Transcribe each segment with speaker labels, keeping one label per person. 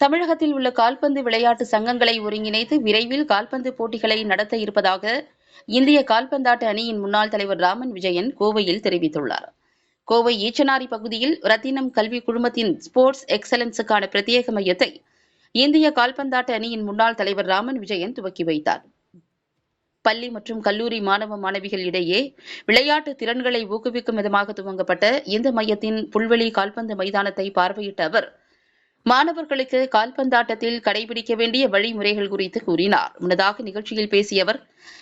Speaker 1: தமிழகத்தில் உள்ள கால்பந்து விளையாட்டு சங்கங்களை ஒருங்கிணைத்து விரைவில் கால்பந்து போட்டிகளை நடத்த இருப்பதாக இந்திய கால்பந்தாட்ட அணியின் முன்னாள் தலைவர் ராமன் விஜயன் கோவையில் தெரிவித்துள்ளார். கோவை ஈச்சனாரி பகுதியில் ரத்தினம் கல்வி குழுமத்தின் ஸ்போர்ட்ஸ் எக்ஸலன்ஸுக்கான பிரத்யேக மையத்தை இந்திய கால்பந்தாட்ட அணியின் முன்னாள் தலைவர் ராமன் விஜயன் துவக்கி வைத்தார். பள்ளி மற்றும் கல்லூரி மாணவ மாணவிகள் இடையே விளையாட்டு திறன்களை ஊக்குவிக்கும் விதமாக துவங்கப்பட்ட இந்த மையத்தின் புல்வெளி கால்பந்து மைதானத்தை பார்வையிட்ட அவர் மாணவர்களுக்கு கால்பந்தாட்டத்தில் கடைபிடிக்க வேண்டிய வழிமுறைகள் குறித்து கூறினார். முன்னதாக நிகழ்ச்சியில் பேசிய அவர்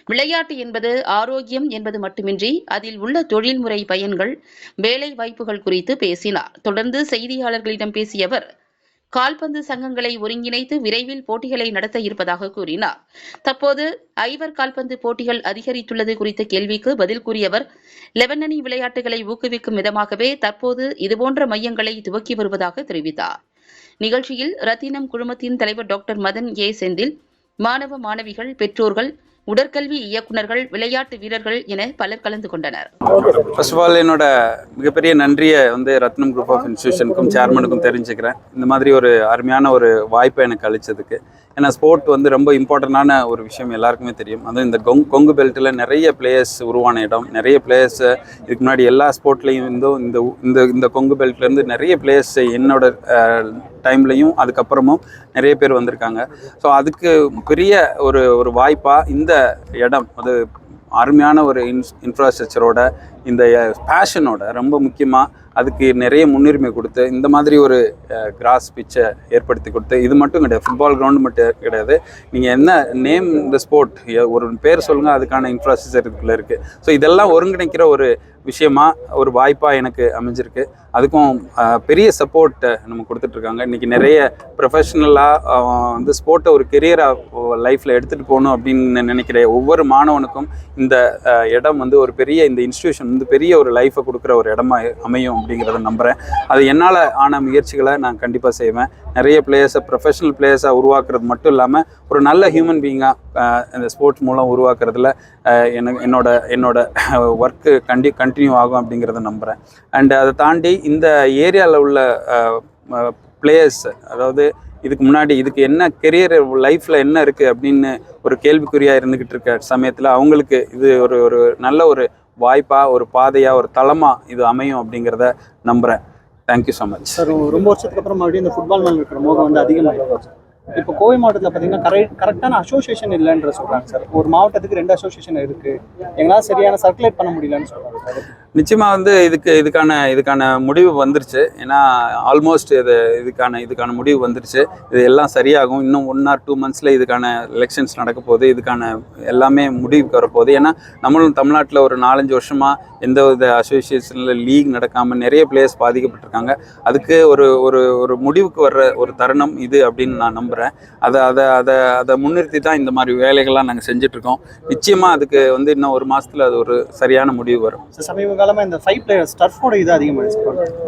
Speaker 1: விளையாட்டு என்பது ஆரோக்கியம் என்பது மட்டுமின்றி அதில் உள்ள தொழில்முறை பயன்கள் வேலை வாய்ப்புகள் குறித்து பேசினார். தொடர்ந்து செய்தியாளர்களிடம் பேசிய அவர் கால்பந்து சங்கங்களை ஒருங்கிணைத்து விரைவில் போட்டிகளை நடத்த இருப்பதாக கூறினார். தற்போது ஐவர் கால்பந்து போட்டிகள் அதிகரித்துள்ளது குறித்த கேள்விக்கு பதில் கூறிய அவர் லெவனனி விளையாட்டுகளை ஊக்குவிக்கும் விதமாகவே தற்போது இதுபோன்ற மையங்களை துவக்கி வருவதாக தெரிவித்தார். நிகழ்ச்சியில் ரத்தினம் குழுமத்தின் தலைவர் டாக்டர் மதன் ஏ. செந்தில் மாணவ மாணவிகள் பெற்றோர்கள் உடற்கல்வி இயக்குநர்கள் விளையாட்டு வீரர்கள் என பலர் கலந்து கொண்டனர்.
Speaker 2: ஃபர்ஸ்ட் ஆஃப் ஆல் என்னோட மிகப்பெரிய நன்றியை வந்து ரத்னம் குரூப் ஆஃப் இன்ஸ்டியூஷனுக்கும் சேர்மனுக்கும் தெரிஞ்சுக்கிறேன். இந்த மாதிரி ஒரு அருமையான ஒரு வாய்ப்பை எனக்கு அளித்ததுக்கு ஏன்னா ஸ்போர்ட் வந்து ரொம்ப இம்பார்ட்டண்டான ஒரு விஷயம் எல்லாருக்குமே தெரியும். அதுவும் இந்த கொங் கொங்கு பெல்ட்டில் நிறைய பிளேயர்ஸ் உருவான இடம் நிறைய பிளேயர்ஸ் இதுக்கு முன்னாடி எல்லா ஸ்போர்ட்லேயும் இருந்தும் இந்த இந்த இந்த கொங்கு பெல்ட்லேருந்து நிறைய பிளேயர்ஸ் என்னோட டைம்லையும் அதுக்கப்புறமும் நிறைய பேர் வந்திருக்காங்க. ஸோ அதுக்கு பெரிய ஒரு ஒரு வாய்ப்பாக இந்த இடம் அது அருமையான ஒரு இன்ஸ் இன்ஃப்ராஸ்ட்ரக்சரோட இந்த பேஷனோட ரொம்ப முக்கியமாக அதுக்கு நிறைய முன்னுரிமை கொடுத்து இந்த மாதிரி ஒரு கிராஸ் பிச்சை ஏற்படுத்தி கொடுத்து இது மட்டும் கிடையாது ஃபுட்பால் கிரவுண்ட் மட்டும் கிடையாது. நீங்கள் என்ன நேம் இந்த ஸ்போர்ட் ஒரு பேர் சொல்லுங்கள் அதுக்கான இன்ஃப்ராஸ்ட்ரக்சர் இதுக்குள்ளே இருக்குது ஸோ இதெல்லாம் ஒருங்கிணைக்கிற ஒரு விஷயமா ஒரு வாய்ப்பாக எனக்கு அமைஞ்சிருக்கு. அதுக்கும் பெரிய சப்போர்ட் நம்ம கொடுத்துட்ருக்காங்க. இன்றைக்கி நிறைய ப்ரொஃபஷ்னலாக வந்து ஸ்போர்ட்டை ஒரு கெரியராக லைஃப்பில் எடுத்துகிட்டு போகணும் அப்படின்னு நினைக்கிற ஒவ்வொரு மாணவனுக்கும் இந்த இடம் வந்து ஒரு பெரிய இந்த இன்ஸ்டியூஷன் வந்து பெரிய ஒரு லைஃப்பை கொடுக்குற ஒரு இடமா அமையும் அப்படிங்கிறத நம்புகிறேன் அது என்னால் ஆன முயற்சிகளை நான் கண்டிப்பாக செய்வேன். நிறைய பிளேயர்ஸை ப்ரொஃபஷனல் பிளேயர்ஸாக உருவாக்குறது மட்டும் இல்லாமல் ஒரு நல்ல ஹியூமன் பீயிங்காக இந்த ஸ்போர்ட்ஸ் மூலம் உருவாக்குறதுல எனக்கு என்னோட என்னோட ஒர்க்கு கண்டி கண்டினியூ ஆகும் அப்படிங்கிறத நம்புகிறேன் அண்ட் அதை தாண்டி இந்த ஏரியாவில் உள்ள பிளேயர்ஸ் அதாவது இதுக்கு முன்னாடி இதுக்கு என்ன கெரியர் லைஃப்பில் என்ன இருக்குது அப்படின்னு ஒரு கேள்விக்குறியாக இருந்துக்கிட்டு இருக்க சமயத்தில் அவங்களுக்கு இது ஒரு ஒரு நல்ல ஒரு வாய்ப்பாக ஒரு பாதையாக ஒரு தளமாக இது அமையும் அப்படிங்கிறத நம்புகிறேன் தேங்க்யூ ஸோ மச்
Speaker 3: சார் ரொம்ப வருஷத்துக்கு அப்புறம் மறுபடியும் இந்த ஃபுட்பால் மேலே இருக்கிற மோகம் வந்து அதிகமாக இப்போ கோவை மாவட்டத்தில் பார்த்தீங்கன்னா கரெக்ட் கரெக்டான அசோசியேஷன் இல்லைன்ற சொல்கிறாங்க சார். ஒரு மாவட்டத்துக்கு ரெண்டு அசோசியேஷன் இருக்குது எங்களால் சரியான சர்க்குலேட் பண்ண முடியலன்னு சொல்கிறாங்க சார்.
Speaker 2: நிச்சயமாக வந்து இதுக்கு இதுக்கான இதுக்கான முடிவு வந்துருச்சு. ஏன்னா ஆல்மோஸ்ட் இது இதுக்கான இதுக்கான முடிவு வந்துருச்சு. இது எல்லாம் சரியாகும். இன்னும் ஒன் ஆர் டூ மந்த்ஸில் இதுக்கான எலெக்ஷன்ஸ் நடக்க போகுது. இதுக்கான எல்லாமே முடிவுக்கு வரப்போகுது ஏன்னா நம்மளும் தமிழ்நாட்டில் ஒரு நாலஞ்சு வருஷமாக எந்த வித அசோசியேஷனில் லீக் நடக்காமல் நிறைய பிளேயர்ஸ் பாதிக்கப்பட்டிருக்காங்க. அதுக்கு ஒரு ஒரு ஒரு முடிவுக்கு வர்ற ஒரு தருணம் இது அப்படின்னு நான் நம்புகிறேன் அதை அதை அதை அதை முன்னிறுத்தி தான் இந்த மாதிரி வேலைகள்லாம் நாங்கள் செஞ்சிட்ருக்கோம் நிச்சயமாக அதுக்கு வந்து இன்னும் ஒரு மாதத்தில் அது ஒரு சரியான முடிவு வரும்.
Speaker 3: சார் சமீப காலமாக இந்த ஃபைவ் பிளேயர்ஸ் டர்ஃபோட இது அதிகமாகிடுச்சு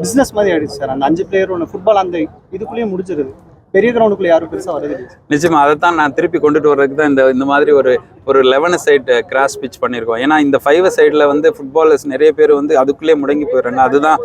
Speaker 3: பிஸ்னஸ் மாதிரி ஆயிடுச்சு சார். அந்த அஞ்சு பிளேயர் ஒன்று ஃபுட்பால் அந்த இதுக்குள்ளேயே முடிச்சிருது பெரிய கிரவுண்டுக்குள்ளே யாரும் பெருசாக வரது
Speaker 2: நிச்சயமா அதை தான் நான் திருப்பி கொண்டுட்டு வர்றதுக்கு தான் இந்த இந்த மாதிரி ஒரு ஒரு லெவன் சைடு கிராஸ் பிச் பண்ணியிருக்கோம் ஏன்னா இந்த ஃபைவ் சைடில் வந்து ஃபுட்பாலர்ஸ் நிறைய பேர் வந்து அதுக்குள்ளே முடங்கி போயிடுறாங்க. அதுதான்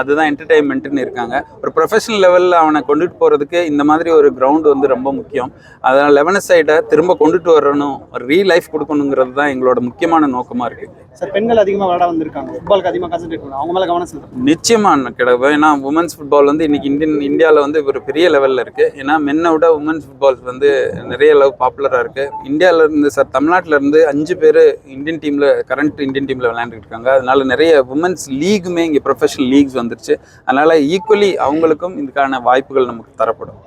Speaker 2: அதுதான் என்டர்டைன்மெண்ட்டுன்னு இருக்காங்க. ஒரு ப்ரொஃபஷனல் லெவலில் அவனை கொண்டுட்டு போகிறதுக்கு இந்த மாதிரி ஒரு கிரவுண்ட் வந்து ரொம்ப முக்கியம். அதனால் லெவன் சைடை திரும்ப கொண்டுட்டு வரணும். ரீ லைஃப் கொடுக்கணுங்கிறது தான் எங்களோட முக்கியமான நோக்கமாக இருக்குது
Speaker 3: சார் பெண்கள் அதிகமாக விளையாட வந்திருக்காங்க. ஃபுட்பாலுக்கு அதிகமாக கான்சென்ட்ரேட் பண்ணணும். அவங்க மேலே கவனம் செலுத்தணும்.
Speaker 2: நிச்சயமாக கிடையாது ஏன்னா உமன்ஸ் ஃபுட்பால் வந்து இன்னைக்கு இந்தியன் இந்தியாவில் வந்து ஒரு பெரிய லெவலில் இருக்குது ஏன்னா மென்னை விட உமன்ஸ் ஃபுட்பால் வந்து நிறைய அளவு பாப்புலராக இருக்குது இந்தியாவில் இருந்து சார் தமிழ்நாட்டில் இருந்து அஞ்சு பேர் இந்தியன் டீமில் கரண்ட் இந்தியன் டீமில் விளையாண்டுட்டு இருக்காங்க. அதனால நிறைய உமன்ஸ் லீக்குமே இங்கே ப்ரொஃபஷனல் லீக்ஸ் வந்துருச்சு. அதனால ஈக்குவலி அவங்களுக்கும் இதுக்கான வாய்ப்புகள் நமக்கு தரப்படும்.